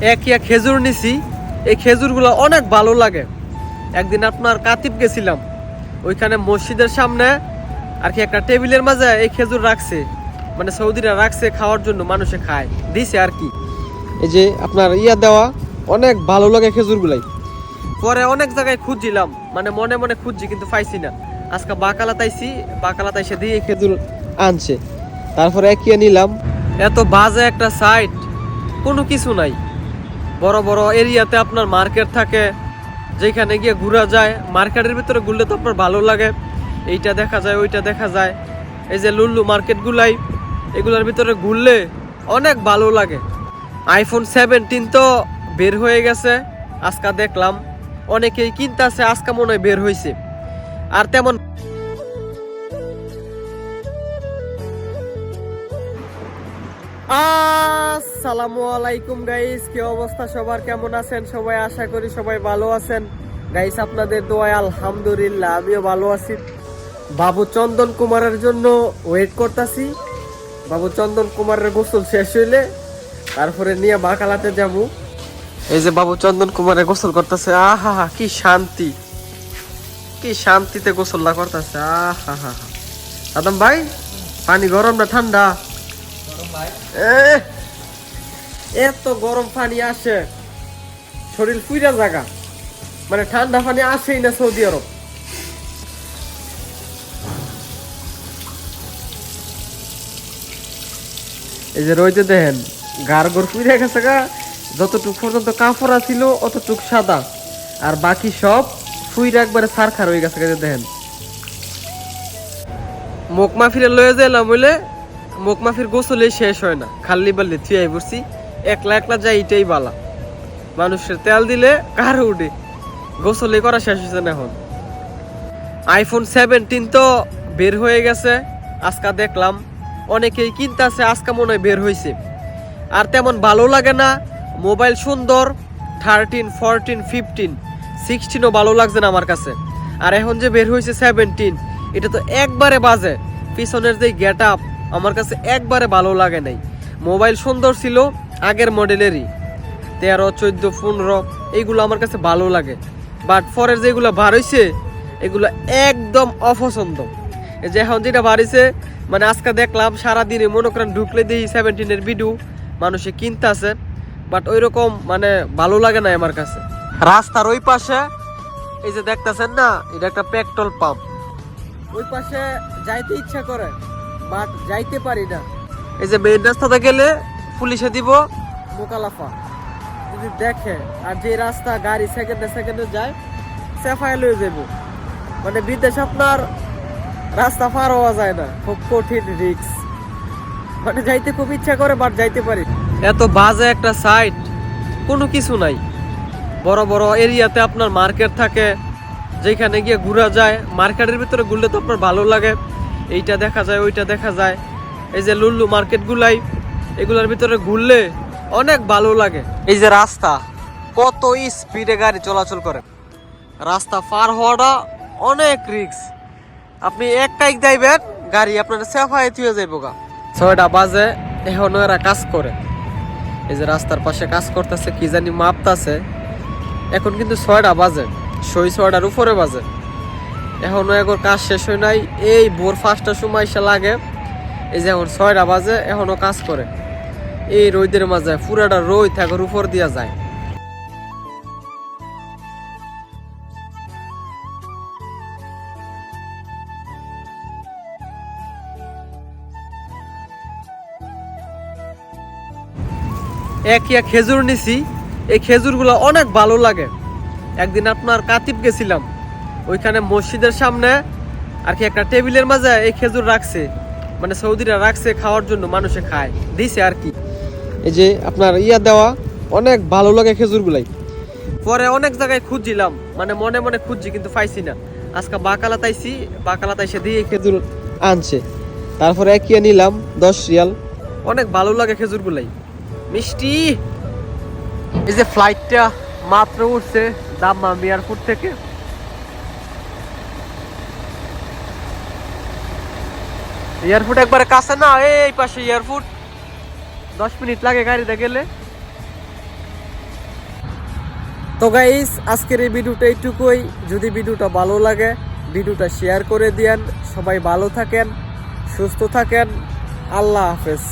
এক ইয়া খেজুর নিছি, এই খেজুরগুলো অনেক ভালো লাগে। একদিন আপনার কাতিব গেছিলাম, ওইখানে মসজিদের সামনে আর কি একটা টেবিলের মাঝে এই খেজুর রাখছে মানে সৌদিরা রাখছে খাওয়ার জন্য মানুষে খায়, দিছে আর কি। এই যে আপনার ইয়া দেওয়া, অনেক ভালো লাগে খেজুরগুলাই। পরে অনেক জায়গায় খুঁজছিলাম মানে মনে মনে খুঁজছি কিন্তু পাইছি না। আজকে বাকালা তাইছি, বাকালা তাইসে দিয়ে খেজুর আনছে। তারপরে একিয়ে নিলাম, এত বাজে একটা সাইট কোনো কিছু নাই। বড় বড় এরিয়াতে আপনার মার্কেট থাকে, যেখানে গিয়ে ঘোরা যায়। মার্কেটের ভিতরে ঘুরলে তো আপনার ভালো লাগে। এইটা দেখা যায়, ওইটা দেখা যায়। এই যে লুল্লু মার্কেটগুলাই, এগুলোর ভিতরে ঘুরলে অনেক ভালো লাগে। আইফোন সেভেন্টিন তো বের হয়ে গেছে, আজকা দেখলাম। অনেকেই কিনতেছে, আজকা মনে হয় বের হয়েছে আর তেমন আসসালামু আলাইকুম গাইস কি অবস্থা সবার? কেমন আছেন? সবাই আশা করি সবাই ভালো আছেন। গাইস আপনাদের দোয়ায় আলহামদুলিল্লাহ, আমিও ভালো আছি। বাবু চন্দন কুমারের জন্য ওয়েট করতেছি। বাবু চন্দন কুমারের গোসল শেষ হইলে তারপরে নিয়ে বাকালাতে যাব। এই যে বাবু চন্দন কুমারের গোসল করতেছে, আহা হা কি শান্তি। কি শান্তিতে গোসলটা করতেছে, আহা, হা হা। আদম ভাই, পানি গরম না ঠান্ডা? এত গরম পানি আসে। শরীর ফুইরা জায়গা মানে ঠান্ডা পানি আসেই না সৌদি আরব। এই যে রইতে দেখেন গার গর ফুইরা গেছে গা। যতটুক পর্যন্ত কাপড়া ছিল, অতটুক সাদা। আর বাকি সব ফুইরা একবারে সারখার হয়ে গেছে দেখেন। মুখ মাফিরে লয়ে যাইলাম বলে মুখ মাফির গোসলে শেষ হয় না। খাল্লি বাল্লি থুয়াই বসছি একলা একলা যাই এটাই বালা। মানুষের তেল দিলে কার উঠে। গোসলে করা শেষ হয়েছে না এখন। আইফোন সেভেন্টিন তো বের হয়ে গেছে, আজকা দেখলাম। অনেকেই কিনতেছে আজকা মনে হয় বের হয়েছে আর তেমন ভালো লাগে না, মোবাইল সুন্দর থার্টিন ফোরটিন ফিফটিন সিক্সটিনও ভালো লাগছে না আমার কাছে। আর এখন যে বের হয়েছে সেভেন্টিন এটা তো একবারে বাজে। পিছনের যে গেট আপ আমার কাছে একবারে ভালো লাগে নাই। মোবাইল সুন্দর ছিল, আগের মডেলেরই। তেরো, চোদ্দ, পনেরো এইগুলো আমার কাছে ভালো লাগে। বাট ফরের যেগুলো বার হইছে, এগুলো একদম অপছন্দ। যে এখন যেটা বাড়িছে মানে আজকে দেখলাম সারাদিনে মনে করেন ঢুকলে দিই সেভেন্টিনের ভিডিও মানুষে কিনতেছে বাট ওই রকম মানে ভালো লাগে না আমার কাছে। রাস্তার ওই পাশে, এই যে দেখতেছেন না, এটা একটা পেট্রোল পাম্প ওই পাশে যাইতে ইচ্ছা করে। বাট যাইতে পারি না। এই যে মেইন রাস্তাতে গেলে পুলিশে দিব। মোকালাফা। যদি দেখে আর যে রাস্তা গাড়ি সেকেন্ডে সেকেন্ডে যায় সেফাই লয়ে যাব। মানে বিদেশ আপনার রাস্তা পার হওয়া যায় না। খুব কঠিন রিক্স মানে যাইতে খুব ইচ্ছা করে বাট যাইতে পারি এত বাজে একটা সাইট কোনো কিছু নাই। বড় বড় এরিয়াতে আপনার মার্কেট থাকে। যেখানে গিয়ে ঘোরা যায়। মার্কেটের ভিতরে ঘুরলে তো আপনার ভালো লাগে। এইটা দেখা যায়, ওইটা দেখা যায়। এই যে লুল্লু মার্কেটগুলাই, এগুলোর ভিতরে ঘুরলে অনেক ভালো লাগে। এই যে রাস্তা, কত স্পিডে গাড়ি চলাচল করে। রাস্তা পার হওয়াটা অনেক রিক্স আপনি এক কাইক যাইবেন, গাড়ি আপনার সেফাই থুয়ে যাইব গা। ছয়টা বাজে, এখনও এরা কাজ করে। এই যে রাস্তার পাশে কাজ করতেছে, কি জানি মাপতাছে। এখন কিন্তু ছয়টা বাজে, সই ছয়টার উপরে বাজে। এখনও একর কাজ শেষ হয় নাই। এই ভোর পাঁচটার সময় এসে লাগে। এই যে এখন ছয়টা বাজে, এখনও কাজ করে। এই রোদের মাঝে পুরাটা রোদ থাকার উপর দিয়া যায়। এক ইয়া খেজুর নিছি। এই খেজুরগুলো অনেক ভালো লাগে। একদিন আপনার কাতিব গেছিলাম। ওইখানে মসজিদের সামনে আর কি একটা টেবিলের মাঝে এই খেজুর রাখছে। মানে সৌদিরা রাখছে খাওয়ার জন্য মানুষে খায়, দিছে আর কি। এই যে আপনার ইয়া দেওয়া, অনেক ভালো লাগে খেজুরগুলাই। পরে অনেক জায়গায় খুঁজছিলাম মানে মনে মনে খুঁজছি কিন্তু পাইছি না। আজকে বাকালা তাইছি বাকালা তাইসে দিয়ে খেজুর আনছে। তারপরে একিয়ে নিলাম, দশ রিয়াল। অনেক ভালো লাগে খেজুরগুলাই। মিষ্টি! এই যে ফ্লাইটটা মাত্র উঠছে দাম্মাম এয়ারপোর্ট থেকে। এয়ারপোর্ট একবারে কাছে না, এই পাশে এয়ারপোর্ট দশ মিনিট লাগে গাড়িতে গেলে। তো গাইস আজকের এই ভিডিওটা এইটুকুই। যদি ভিডিওটা ভালো লাগে, ভিডিওটা শেয়ার করে দিয়েন। সবাই ভালো থাকেন, সুস্থ থাকেন। আল্লাহ হাফেজ।